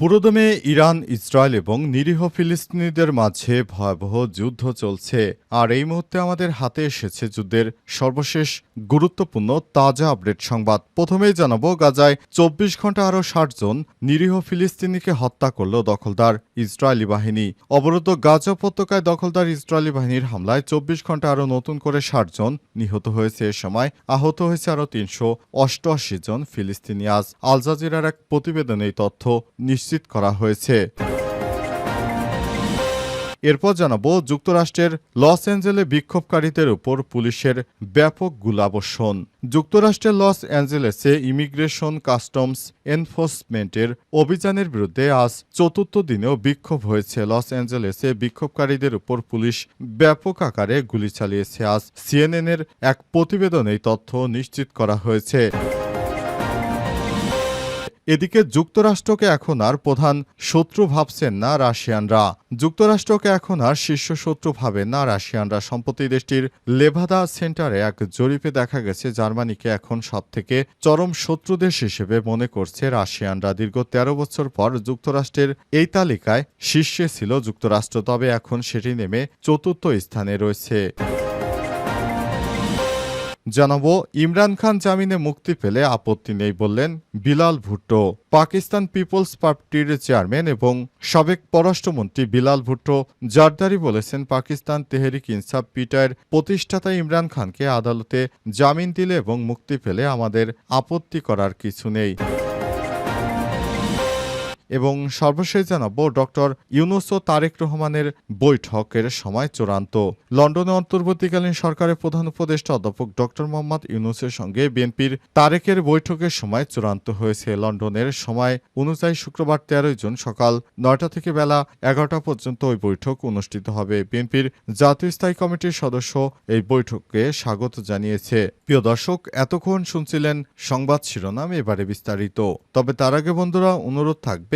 পুরোদমে Iran, Israel এবং নিরীহ ফিলিস্তিনিদের মাঝে ভয়াবহ যুদ্ধ চলছে। আর এই মুহূর্তে আমাদের হাতে এসেছে যুদ্ধের সর্বশেষ গুরুত্বপূর্ণ তাজা আপডেট সংবাদ। প্রথমেই জানাব, গাজায় চব্বিশ ঘণ্টা আরও ষাট জন নিরীহ ফিলিস্তিনিকে হত্যা করল দখলদার ইসরায়েলি বাহিনী। অবরুদ্ধ গাজা উপত্যকায় দখলদার ইসরায়েলি বাহিনীর হামলায় চব্বিশ ঘণ্টা আরও নতুন করে ষাট জন নিহত হয়েছে। এ সময় আহত হয়েছে আরও তিনশো অষ্টআশি জন ফিলিস্তিনি। আজ এক প্রতিবেদনে এই তথ্য নিশ্চিত করা হয়েছে। এরপর জানাব, যুক্তরাষ্ট্রের লস অ্যাঞ্জেলে বিক্ষোভকারীদের উপর পুলিশের ব্যাপক গুলাবর্ষণ। যুক্তরাষ্ট্রের লস অ্যাঞ্জেলেসে ইমিগ্রেশন কাস্টমস এনফোর্সমেন্টের অভিযানের বিরুদ্ধে আজ চতুর্থ দিনেও বিক্ষোভ হয়েছে। লস অ্যাঞ্জেলেসে বিক্ষোভকারীদের উপর পুলিশ ব্যাপক আকারে গুলি চালিয়েছে। আজ সিএনএনের এক প্রতিবেদনে তথ্য নিশ্চিত করা হয়েছে। এদিকে যুক্তরাষ্ট্রকে এখন আর প্রধান শত্রু ভাবছেন না রাশিয়ানরা। যুক্তরাষ্ট্রকে এখন আর শীর্ষ শত্রু ভাবেন না রাশিয়ানরা। সম্প্রতি দেশটির লেভাদা সেন্টারে এক জরিপে দেখা গেছে, জার্মানিকে এখন সবথেকে চরম শত্রু দেশ হিসেবে মনে করছে রাশিয়ানরা। দীর্ঘ তেরো বছর পর যুক্তরাষ্ট্রের এই তালিকায় শীর্ষে ছিল যুক্তরাষ্ট্র, তবে এখন সেটি নেমে চতুর্থ স্থানে রয়েছে। জানাব, ইমরান খান জামিনে মুক্তি পেলে আপত্তি নেই বললেন বিলাল ভুট্টো। পাকিস্তান পিপলস পার্টির চেয়ারম্যান এবং সাবেক পররাষ্ট্রমন্ত্রী বিলাল ভুট্টো জারদারি বলেছেন পাকিস্তান তেহরিক ইনসাফ পিটার প্রতিষ্ঠাতা ইমরান খানকে আদালতে জামিন দিলে এবং মুক্তি পেলে আমাদের আপত্তি করার কিছু নেই। এবং সর্বশেষ জানাব ডক্টর ইউনুস ও তারেক রহমানের বৈঠকের সময় চূড়ান্ত। লন্ডনে অন্তর্বর্তীকালীন সরকারের প্রধান উপদেষ্টা অধ্যাপক ডক্টর মোহাম্মদ ইউনুসের সঙ্গে বিএনপির তারেকের বৈঠকের সময় চূড়ান্ত হয়েছে। লন্ডনের সময় অনুযায়ী শুক্রবার তেরোই জুন সকাল নয়টা থেকে বেলা এগারোটা পর্যন্ত ওই বৈঠক অনুষ্ঠিত হবে। বিএনপির জাতীয় স্থায়ী কমিটির সদস্য এই বৈঠককে স্বাগত জানিয়েছে। প্রিয় দর্শক, এতক্ষণ শুনছিলেন সংবাদ শিরোনাম এবারে বিস্তারিত। তবে তার আগে বন্ধুরা, অনুরোধ থাকবে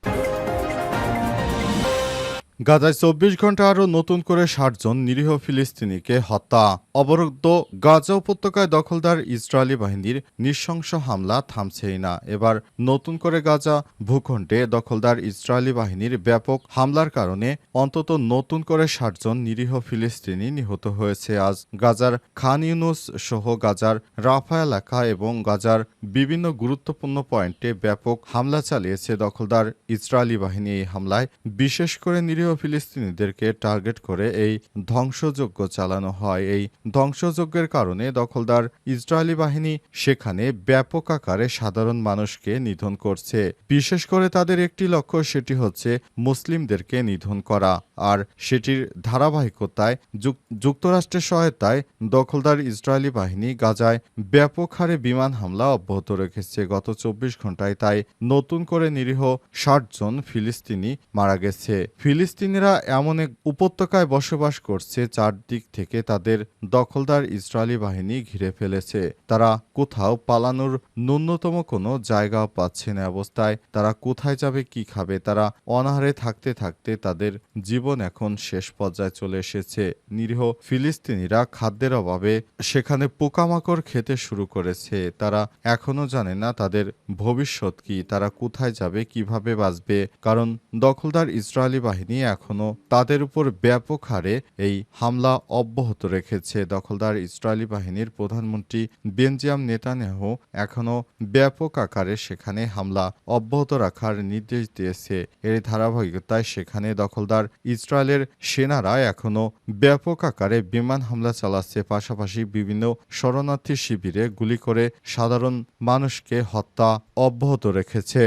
Thank you. গাজায় চব্বিশ ঘণ্টা আরও নতুন করে ষাট জন নিরীহ ফিলিস্তিনিকে হত্যা। অবরুদ্ধ গাজা উপত্যকায় দখলদার ইসরায়েলি বাহিনীর নৃশংস হামলা থামছেই না। এবার নতুন করে গাজা ভূখণ্ডে দখলদার ইসরায়েলি বাহিনীর ব্যাপক হামলার কারণে অন্তত নতুন করে ষাট জন নিরীহ ফিলিস্তিনি নিহত হয়েছে। আজ গাজার খান ইউনুস সহ গাজার রাফা এলাকা এবং গাজার বিভিন্ন গুরুত্বপূর্ণ পয়েন্টে ব্যাপক হামলা চালিয়েছে দখলদার ইসরায়েলি বাহিনী। এই হামলায় বিশেষ করে নিরীহ ফিলিস্তিনিদেরকে টার্গেট করে এই ধ্বংসযজ্ঞ চালানো হয়। এই ধ্বংসযজ্ঞের কারণে দখলদার ইসরায়েলি বাহিনী সেখানে ব্যাপক আকারে সাধারণ মানুষকে নিধন করছে। বিশেষ করে তাদের একটি লক্ষ্য, সেটি হচ্ছে মুসলিমদেরকে নিধন করা। আর সেটির ধারাবাহিকতায় যুক্তরাষ্ট্রের সহায়তায় দখলদার ইসরায়েলি বাহিনী গাজায় ব্যাপক হারে বিমান হামলা অব্যাহত রেখেছে। গত চব্বিশ ঘন্টায় তাই নতুন করে নিরীহ ষাট জন ফিলিস্তিনি মারা গেছে। ফিলিস্তিনিরা এমন এক উপত্যকায় বসবাস করছে চারদিক থেকে তাদের দখলদার ইসরায়েলি বাহিনী ঘিরে ফেলেছে। তারা কোথাও পালানোর ন্যূনতম কোনো জায়গা পাচ্ছে না অবস্থায়। তারা কোথায় যাবে, কি খাবে, তারা অনাহারে থাকতে থাকতে তাদের জীবন এখন শেষ পর্যায়ে চলে এসেছে। নিরীহ ফিলিস্তিনিরা খাদ্যের অভাবে সেখানে পোকামাকড় খেতে শুরু করেছে। তারা এখনও জানে না তাদের ভবিষ্যৎ কি, তারা কোথায় যাবে, কীভাবে বাঁচবে। কারণ দখলদার ইসরায়েলি বাহিনী এখনও তাদের উপর ব্যাপক হারে এই হামলা অব্যাহত রেখেছে। দখলদার ইসরায়েলি বাহিনীর প্রধানমন্ত্রী বেনজিয়াম নেতানেহ এখনও ব্যাপক আকারে সেখানে হামলা অব্যাহত রাখার নির্দেশ দিয়েছে। এর ধারাবাহিকতায় সেখানে দখলদার ইসরায়েলের সেনারা এখনও ব্যাপক আকারে বিমান হামলা চালাচ্ছে। পাশাপাশি বিভিন্ন শরণার্থী শিবিরে গুলি করে সাধারণ মানুষকে হত্যা অব্যাহত রেখেছে।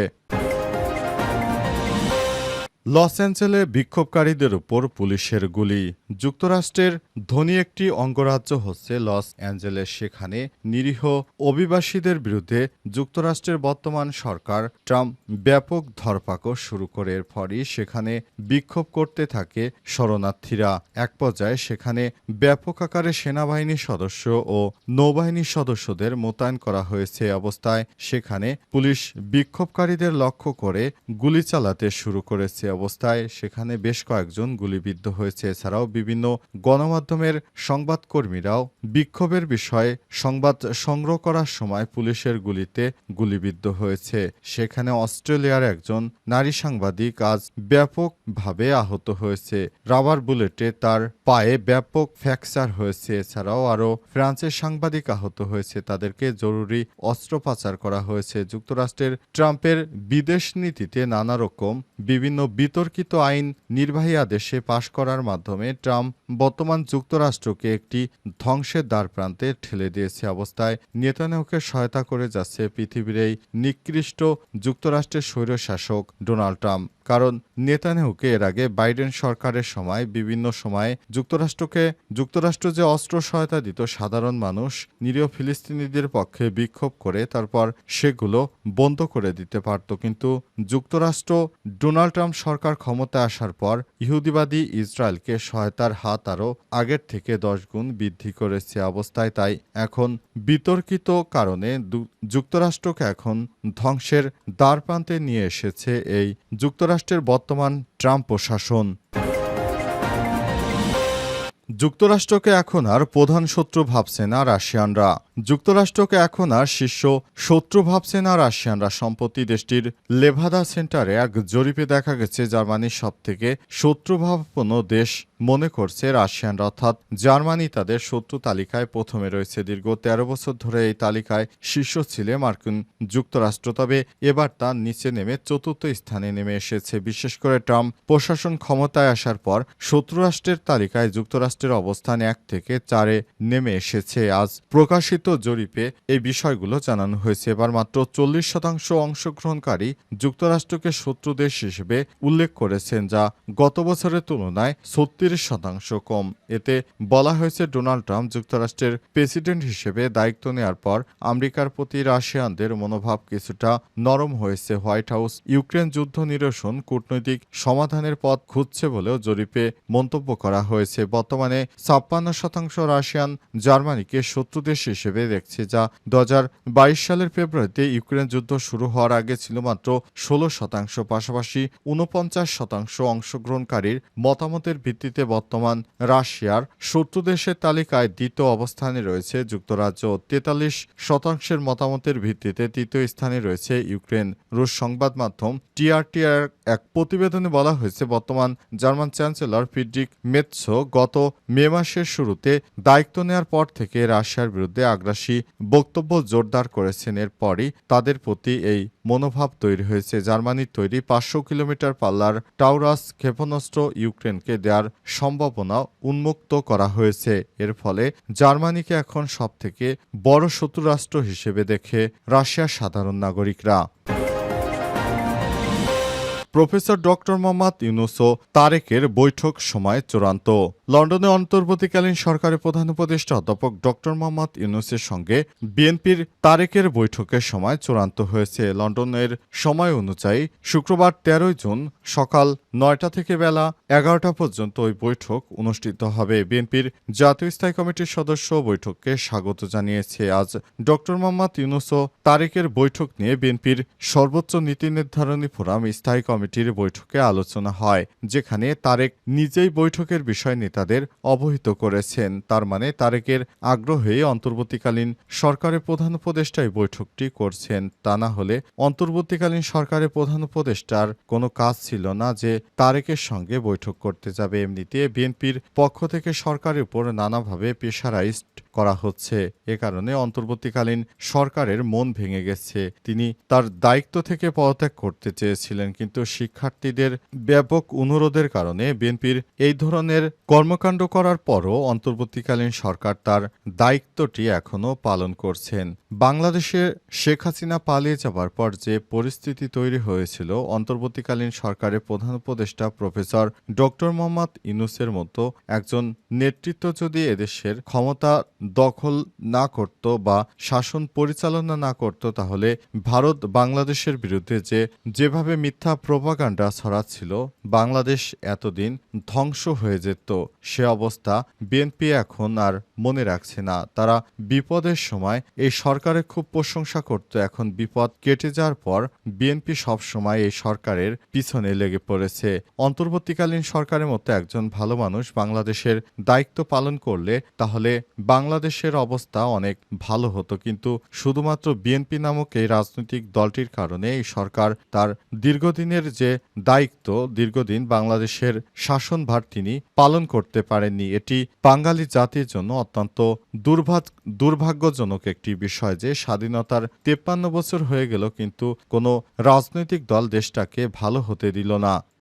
লস অ্যাঞ্জেলে বিক্ষোভকারীদের উপর পুলিশের গুলি। যুক্তরাষ্ট্রের ধনী একটি অঙ্গরাজ্য হচ্ছে লস অ্যাঞ্জেলেস। সেখানে নিরীহ অভিবাসীদের বিরুদ্ধে যুক্তরাষ্ট্রের বর্তমান সরকার ট্রাম্প ব্যাপক ধরপাকড় শুরু করে। এর সেখানে বিক্ষোভ করতে থাকে শরণার্থীরা। এক পর্যায়ে সেখানে ব্যাপক আকারে সেনাবাহিনী সদস্য ও নৌবাহিনীর সদস্যদের মোতায়েন করা হয়েছে অবস্থায়। সেখানে পুলিশ বিক্ষোভকারীদের লক্ষ্য করে গুলি চালাতে শুরু করেছে অবস্থায় সেখানে বেশ কয়েকজন গুলিবিদ্ধ হয়েছে। এছাড়াও বিভিন্ন গণমাধ্যমের সংবাদকর্মীরাও বিক্ষোভের বিষয়ে সংবাদ সংগ্রহ করার সময় পুলিশের গুলিতে গুলিবিদ্ধ হয়েছে। সেখানে অস্ট্রেলিয়ার একজন নারী সাংবাদিক আজ ব্যাপকভাবে আহত হয়েছে। রাবার বুলেটে তার পায়ে ব্যাপক ফ্র্যাকচার হয়েছে। এছাড়াও আরও ফ্রান্সের সাংবাদিক আহত হয়েছে। তাদেরকে জরুরি অস্ত্রোপচার করা হয়েছে। যুক্তরাষ্ট্রের ট্রাম্পের বিদেশ নীতিতে নানা রকম বিভিন্ন বিতর্কিত আইন নির্বাহী আদেশে পাশ করার মাধ্যমে ট্রাম্প বর্তমান যুক্তরাষ্ট্রকে একটি ধ্বংসের দ্বার প্রান্তে ঠেলে দিয়েছে অবস্থায়। নেতানিয়াহুকে সহায়তা করে যাচ্ছে পৃথিবীর এই নিকৃষ্ট যুক্তরাষ্ট্রের স্বৈরশাসক ডোনাল্ড ট্রাম্প। কারণ নেতানিয়াহুকে এর আগে বাইডেন সরকারের সময়, বিভিন্ন সময়ে যুক্তরাষ্ট্রকে, যুক্তরাষ্ট্র যে অস্ত্র সহায়তা দিত সাধারণ মানুষ, নিরীহ ফিলিস্তিনিদের পক্ষে বিক্ষোভ করে তারপর সেগুলো বন্ধ করে দিতে পারত। কিন্তু যুক্তরাষ্ট্র ডোনাল্ড ট্রাম্প সরকার ক্ষমতায় আসার পর ইহুদিবাদী ইসরায়েলকে সহায়তার হাত আরও আগের থেকে দশ গুণ বৃদ্ধি করেছে অবস্থায়, তাই এখন বিতর্কিত কারণে যুক্তরাষ্ট্রকে এখন ধ্বংসের দ্বারপ্রান্তে নিয়ে এসেছে এই যুক্তরাষ্ট্রের বর্তমান ট্রাম্প প্রশাসন। যুক্তরাষ্ট্রকে এখন আর প্রধান শত্রু ভাবছে না রাশিয়ানরা। যুক্তরাষ্ট্রকে এখন আর শীর্ষ শত্রু ভাবছে না রাশিয়ানরা সম্পত্তি দেশটির লেভাদা সেন্টারে এক জরিপে দেখা গেছে, জার্মানির সবথেকে শত্রুভাবপূর্ণ দেশ। মনে করছে রাশিয়ানরা, অর্থাৎ জার্মানি তাদের শত্রু তালিকায় প্রথমে রয়েছে। দীর্ঘ তেরো বছর ধরে এই তালিকায় শীর্ষ ছিল মার্কিন যুক্তরাষ্ট্র, তবে এবার তার নিচে নেমে চতুর্থ স্থানে নেমে এসেছে। বিশেষ করে ট্রাম্প প্রশাসন ক্ষমতায় আসার পর শত্রু রাষ্ট্রের তালিকায় যুক্তরাষ্ট্রের অবস্থান এক থেকে চারে নেমে এসেছে। আজ প্রকাশিত জরিপে এই বিষয়গুলো জানানো হয়েছে। এবার মাত্র চল্লিশ শতাংশ অংশগ্রহণকারী যুক্তরাষ্ট্রকে শত্রু দেশ হিসেবে উল্লেখ করেছেন, যা গত বছরের তুলনায় ছত্রিশ শতাংশ কম। এতে বলা হয়েছে ডোনাল্ড ট্রাম্প যুক্তরাষ্ট্রের প্রেসিডেন্ট হিসেবে দায়িত্ব নেওয়ার পর আমেরিকার প্রতি রাশিয়ানদের মনোভাব কিছুটা নরম হয়েছে। হোয়াইট হাউস ইউক্রেন যুদ্ধ নিরসন কূটনৈতিক সমাধানের পথ খুঁজছে বলেও জরিপে মন্তব্য করা হয়েছে। বর্তমানে ছাপ্পান্ন শতাংশ রাশিয়ান জার্মানিকে শত্রু দেশ হিসেবে দেখছে, যা দু হাজার বাইশ সালের ফেব্রুয়ারিতে ইউক্রেন যুদ্ধ শুরু হওয়ার আগে ছিল মাত্র ষোলো শতাংশ। পাশাপাশি উনপঞ্চাশ শতাংশ অংশগ্রহণকারীর মতামতের ভিত্তিতে বর্তমান রাশিয়ার শত্রু দেশের তালিকায় দ্বিতীয় অবস্থানে রয়েছে যুক্তরাজ্য তেতাল্লিশ শতাংশের মতামতের ভিত্তিতে তৃতীয় স্থানে রয়েছে ইউক্রেন। রুশ সংবাদ মাধ্যম টিআরটিআর এক প্রতিবেদনে বলা হয়েছে, বর্তমান জার্মান চ্যান্সেলর ফিডরিক মেৎসো গত মে মাসের শুরুতে দায়িত্ব নেওয়ার পর থেকে রাশিয়ার বিরুদ্ধে আগ্রাসী বক্তব্য জোরদার করেছেন। এরপরই তাদের প্রতি এই মনোভাব তৈরি হয়েছে। জার্মানির তৈরি পাঁচশো কিলোমিটার পাল্লার টাউরাস ক্ষেপণাস্ত্র ইউক্রেনকে দেওয়ার সম্ভাবনা উন্মুক্ত করা হয়েছে। এর ফলে জার্মানিকে এখন সবথেকে বড় শত্রুরাষ্ট্র হিসেবে দেখে রাশিয়ার সাধারণ নাগরিকরা। প্রফেসর ডক্টর মোহাম্মদ ইউনুসো তারেকের বৈঠক সময় চূড়ান্ত। লন্ডনে অন্তর্বর্তীকালীন সরকারের প্রধান উপদেষ্টা অধ্যাপক ডক্টর মোহাম্মদ ইউনুসের সঙ্গে বিএনপির তারেকের বৈঠকের সময় চূড়ান্ত হয়েছে লন্ডনের সময় অনুযায়ী শুক্রবার তেরোই জুন সকাল নয়টা থেকে বেলা এগারোটা পর্যন্ত ওই বৈঠক অনুষ্ঠিত হবে। বিএনপির জাতীয় স্থায়ী কমিটির সদস্য বৈঠককে স্বাগত জানিয়েছে আজ ডক্টর মোহাম্মদ ইউনুসো তারেকের বৈঠক নিয়ে বিএনপির সর্বোচ্চ নীতি নির্ধারণী ফোরাম স্থায়ী কমিটির বৈঠকে আলোচনা হয়, যেখানে তারেক নিজেই বৈঠকের বিষয় নেতাদের অবহিত করেছেন। তার মানে তারেকের আগ্রহে অন্তর্বর্তীকালীন সরকারের প্রধান উপদেষ্টায় বৈঠকটি করছেন। তা না হলে অন্তর্বর্তীকালীন সরকারের প্রধান উপদেষ্টার কোনো কাজ ছিল না যে তারেকের সঙ্গে বৈঠক করতে যাবে। এমনিতে বিএনপির পক্ষ থেকে সরকারের উপর নানাভাবে প্রেশারাইজড করা হচ্ছে। এ কারণে অন্তর্বর্তীকালীন সরকারের মন ভেঙে গেছে। তিনি তার দায়িত্ব থেকে পদত্যাগ করতে চেয়েছিলেন, কিন্তু শিক্ষার্থীদের ব্যাপক অনুরোধের কারণে বিএনপির এই ধরনের কর্মকাণ্ড করার পরও অন্তর্বর্তীকালীন সরকার তার দায়িত্বটি এখনও পালন করছেন। বাংলাদেশে শেখ হাসিনা পালিয়ে যাবার পর যে পরিস্থিতি তৈরি হয়েছিল, অন্তর্বর্তীকালীন সরকারের প্রধান উপদেষ্টা প্রফেসর ডক্টর মোহাম্মদ ইনুসের মতো একজন নেতৃত্ব যদি এদেশের ক্ষমতা দখল না করত বা শাসন পরিচালনা না করত, তাহলে ভারত বাংলাদেশের বিরুদ্ধে যে যেভাবে মিথ্যা প্রোপাগান্ডা ছড়াচ্ছিল, বাংলাদেশ এতদিন ধ্বংস হয়ে যেত। সে অবস্থা বিএনপি এখন আর মনে রাখছে না। তারা বিপদের সময় এই সরকারের খুব প্রশংসা করত। এখন বিপদ কেটে যাওয়ার পর বিএনপি সবসময় এই সরকারের পিছনে লেগে পড়েছে। অন্তর্বর্তীকালীন সরকারের মতো একজন ভালো মানুষ বাংলাদেশের দায়িত্ব পালন করলে তাহলে বাংলাদেশের অবস্থা অনেক ভালো হতো, কিন্তু শুধুমাত্র বিএনপি নামক এই রাজনৈতিক দলটির কারণে এই সরকার তার দীর্ঘদিনের যে দায়িত্ব, দীর্ঘদিন বাংলাদেশের শাসনভার তিনি পালন করতে পারেননি। এটি বাঙালি জাতির জন্য অত্যন্ত দুর্ভাগ, দুর্ভাগ্যজনক একটি বিষয় যে স্বাধীনতার তেপ্পান্ন বছর হয়ে গেল, কিন্তু কোনো রাজনৈতিক দল দেশটাকে ভালো হতে দিল না।